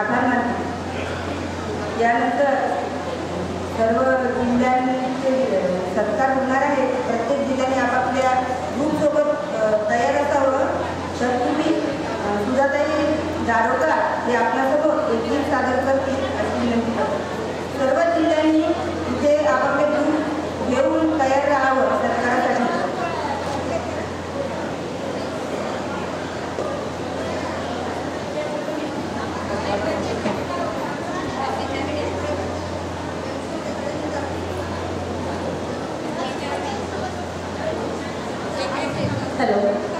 आभार. मानते यानंतर सर्व जिल्ह्यांचे सत्कार होणार आहे प्रत्येक जिल्ह्याने आपापल्या ग्रुपसोबत तयार असावं. तर तुम्ही सुजाताई तरी दारोगा हे आपल्यासोबत एकवीस सादर करतील. Hello.